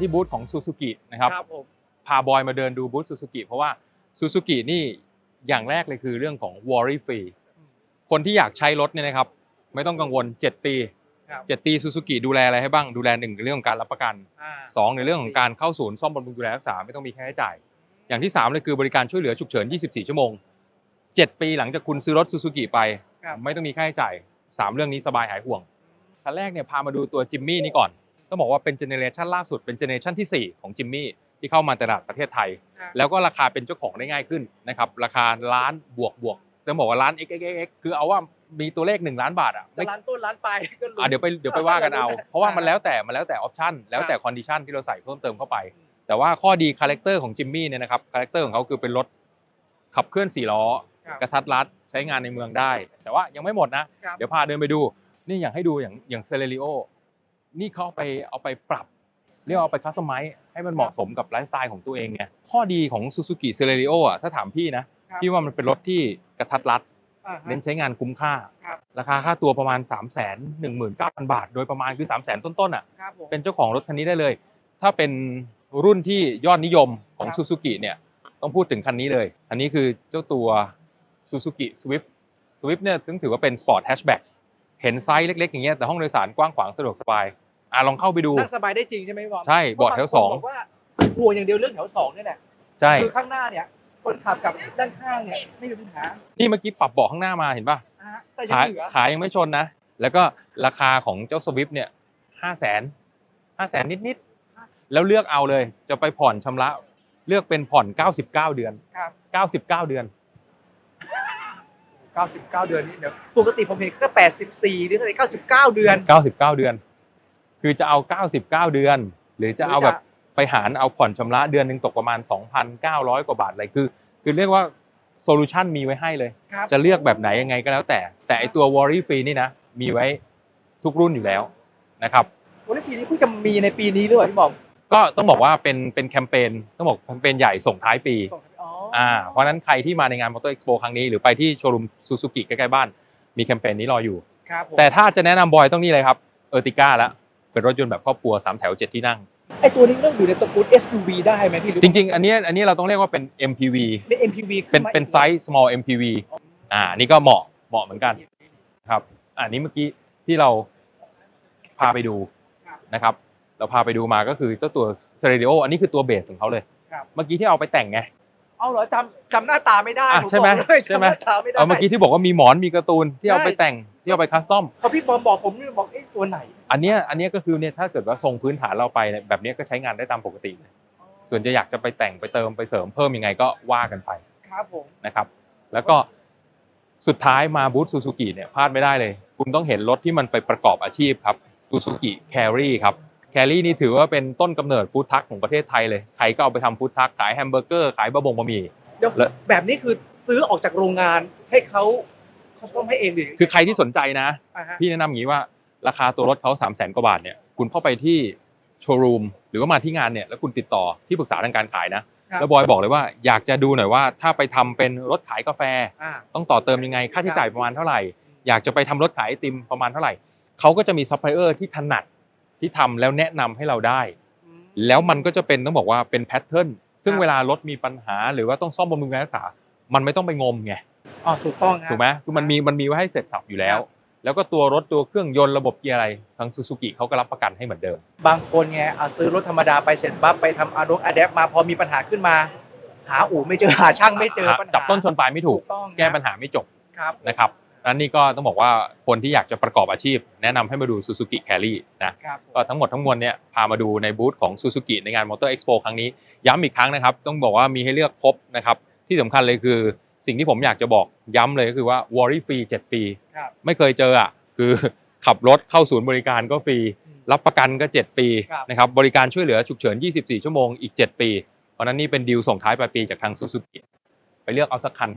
ที่บูธของซูซูกินะครับครับผมพาบอยมาเดินดูบูธซูซูกิเพราะว่าซูซูกินี่อย่างแรกเลยคือเรื่องของ worry free คนที่อยากใช้รถเนี่ยนะครับ ไม่ต้องกังวล 7 ปีครับ7ปีซูซูกิดูแลอะไรให้บ้างดูแลหนึ่งเรื่องของการรับประกันอ่า2ในเรื่องของการเข้าศูนย์ซ่อมบำรุงดูแลรักษาไม่ต้องมีค่าใช้จ่าย อย่างที่3เลยคือบริการช่วยเหลือฉุกเฉิน 24 ชั่วโมง 7 ปีหลังจากคุณซื้อรถซูซูกิไปครับไม่ต้องมีค่าใช้จ่าย 3 เรื่องนี้สบายหายห่วงคันแรกเนี่ยพามาดูตัวจิมมี่นี่ก่อน ต้องบอกว่าเป็นเจเนเรชันล่าสุดเป็นเจเนเรชันที่ 4 ของจิมมี่ที่เข้ามาตลาดประเทศไทยครับแล้วก็ราคาเป็นเจ้าของได้ง่ายขึ้นนะครับราคาล้านบวกบวกต้องบอกว่าล้าน x x x คือเอาว่ามีตัวเลข 1 ล้านบาทอะจะไม่ร้านต้นร้านปลายก็รู้อะเดี๋ยวไปเดี๋ยวไปว่ากันเอา เพราะว่ามันแล้วแต่มันแล้วแต่ออปชันแล้วแต่ครับคอนดิชันที่เราใส่เพิ่มเติมเข้าไป แต่ว่าข้อดีคาแรคเตอร์ของจิมมี่เนี่ยนะครับคาแรคเตอร์ของเขาคือเป็นรถขับเคลื่อน4ล้อครับกระทัดรัดใช้งานในเมืองได้ แต่ว่ายังไม่หมดนะครับเดี๋ยวพาเดินไปดู นี่อยากให้ดูอย่างอย่างเซเลริโอ นี่เขาเอาไปเอาไปปรับ เรียกว่าเอาไปคัสตอมไมซ์ให้มันเหมาะสมกับไลฟ์สไตล์ของตัวเองไงข้อดีของ Suzuki c e l e r i o อะถ้าถามพี่นะครับพี่ว่ามันเป็นรถที่กระทัดรัดอ่าฮะเน้นใช้งานคุ้มค่าครับราคาค่าตัวประมาณ 3 1 9 0 0 0 บาท โดยประมาณคือ 3 0 0 0 0 0ต้นๆอะครับผมเป็นเจ้าของรถคันนี้ได้เลย ถ้าเป็นรุ่นที่ยอดนิยมของครับ Suzuki เนี่ยต้องพูดถึงคันนี้เลย อันนี้คือเจ้าตัว Suzuki Swift Swift เนี่ยต้องถือว่าเป็น Sport Hatchback เห็นไซส์เล็กๆ อย่างเงี้ยแต่ห้องโดยสารกว้างขวางสะดวกสบาย อะลองเข้าไปดู นั่งสบายได้จริงใช่ไหมพี่บอมใช่บอร์ดแถวสองบางคนบอกว่าห่วงอย่างเดียวเรื่องแถวสองนี่แหละใช่ คือข้างหน้าเนี่ย คนขับกับด้านข้างเนี่ยไม่มีปัญหานี่เมื่อกี้ปรับเบาะข้างหน้ามาเห็นป่ะอ่าฮะแต่ยังขาเหลือขายังไม่ชนนะ แล้วก็ราคาของเจ้า Swift เนี่ยห้าแสนห้าแสนนิดๆ แล้วเลือกเอาเลย จะไปผ่อนชำระ เลือกเป็นผ่อน 99 เดือน ครับ 99 เดือน 99 เดือนนี่เดี๋ยวปกติผมเห็นแค่84หรืออะไร99 เดือน 99 เดือน คือจะเอา 99 เดือน หรือจะเอาแบบไปหารเอาผ่อนชำระเดือนหนึ่งตกประมาณ 2,900 กว่าบาทอะไรคือ คือเรียกว่าโซลูชันมีไว้ให้เลยครับจะเลือกแบบไหนยังไงก็แล้วแต่ แต่ไอตัว Worry Free นี่นะ มีไว้ทุกรุ่นอยู่แล้วนะครับโอลิฟีนี่เพิ่งจะมีในปีนี้หรือเปล่าพี่บอมก็ต้องบอกว่าเป็นเป็นแคมเปญต้องบอกแคมเปญใหญ่ส่งท้ายปีส่งอ๋อออ่าเพราะฉะนั้นใครที่มาในงานมอเตอร์เอ็กซ์โปครั้งนี้หรือไปที่โชว์รูมซูซูกิใกล้ๆบ้าน มีแคมเปญนี้รออยู่ครับผมแต่ถ้าจะแนะนำบอยต้องนี่เลยครับเออร์ติก้าละ เป็นรถยนต์แบบครอบครัว3แถว7ที่นั่งไอตัวนี้เรื่องอยู่ในตระกูล SUV ได้ไหมพี่หรือจริง ๆ อันเนี้ยอันนี้เราต้องเรียกว่าเป็น MPV เป็น MPV เป็นเป็นไซส์ small MPV อ่านี่ก็เหมาะเหมาะเหมือนกันครับอ่านี้เมื่อกี้ที่เราพาไปดูนะครับ เราพาไปดูมาก็คือเจ้าตัว s t e r e o อันนี้คือตัวเบสของเขาเลยครับเมื่อกี้ที่เอาไปแต่งไง เอาเหรอจำจำหน้าตาไม่ได้อะผใช่ไหมบอกเลยใช่ไหม จำน้าตาไม่ได้ เอาเมื่อกี้ที่บอกว่ามีหมอนมีการ์ตูนที่เอาไปใช่แต่งที่เอาไปคัสตอม พอพี่บอมบอกผมนี่บอกเอ๊ะตัวไหนอันเนี้ยอันเนี้ยก็คือเนี่ยถ้าเกิดว่าทรงพื้นฐานเราไปเนี่ยแบบเนี้ยก็ใช้งานได้ตามปกติเลยส่วนจะอยากจะไปแต่งไปเติมไปเสริมเพิ่มยังไงก็ว่ากันไปครับผม นะครับ แล้วก็สุดท้ายมาบูธซูซูกิเนี่ยพลาดไม่ได้เลย คุณต้องเห็นรถที่มันไปประกอบอาชีพครับซูซูกิแครี่ครับ แครี่นี่ถือว่าเป็นต้นกำเนิดฟู้ดทัคของประเทศไทยเลย ใครก็เอาไปทำฟู้ดทัคขายแฮมเบอร์เกอร์ ขายบะบงบะหมี่เดี๋ยวแล้วแบบนี้คือซื้อออกจากโรงงานให้เขาเขาซ่อมให้เองหรือคือใครที่สนใจนะอ่าฮะพี่แนะนำอย่างนี้ว่าราคาตัวรถเขา3 0 0แสนกว่าบาทเนี่ยคุณเข้าไปที่โชว์รูมหรือว่ามาที่งานเนี่ยแล้วคุณติดต่อที่ปรึกษาทางการขายนะครับแล้วบอยบอกเลยว่าอยากจะดูหน่อยว่าถ้าไปทำเป็นรถขายกาแฟอ่าต้องต่อเติมยังไง ค่าใช้จ่ายประมาณเท่าไหร่ อยากจะไปทำรถขายไอติมประมาณเท่าไหร่เขาก็จะมีซัพพลายเออร์ที่ถนัด ที่ทำแล้วแนะนำให้เราได้อืมแล้วมันก็จะเป็นต้องบอกว่าเป็นแพทเทิร์นซึ่งครับเวลารถมีปัญหาหรือว่าต้องซ่อมบำรุงรักษา มันไม่ต้องไปงมไงอ๋อถูกต้องฮะถูกไหมคือมันมีมันมีไว้ให้เสร็จสับอยู่แล้วครับแล้วก็ตัวรถตัวเครื่องยนต์ระบบเกียร์อะไรทางซูซูกิเขาก็รับประกันให้เหมือนเดิม บางคนไงเอาซื้อรถธรรมดาไปเสร็จปั๊บไปทำอารมณ์อะแดปมาพอมีปัญหาขึ้นมา หาอู่ไม่เจอหาช่างไม่เจอหาปัญหาจับต้นชนปลายไม่ถูกต้องนะแก้ปัญหาไม่จบครับนะครับ นั้นนี่ก็ต้องบอกว่าคนที่อยากจะประกอบอาชีพ แนะนำให้มาดูซูซูกิแครี่นะครับก็ทั้งหมดทั้งมวลเนี่ยพามาดูในบูธของซูซูกิในงานมอเตอร์เอ็กซ์โปครั้งนี้ ย้ำอีกครั้งนะครับ ต้องบอกว่ามีให้เลือกครบนะครับ ที่สำคัญเลยคือสิ่งที่ผมอยากจะบอกย้ำเลยก็คือว่า worry free 7ปีครับไม่เคยเจออะคือขับรถเข้าศูนย์บริการก็ฟรีอืมรับประกันก็ 7 ปีครับนะครับบริการช่วยเหลือฉุกเฉิน 24 ชั่วโมงอีก 7 ปี เพราะฉะนั้นนี่เป็นดีลส่งท้ายปลายปีจากทางซูซูกิไปเลือกเอาสักคัน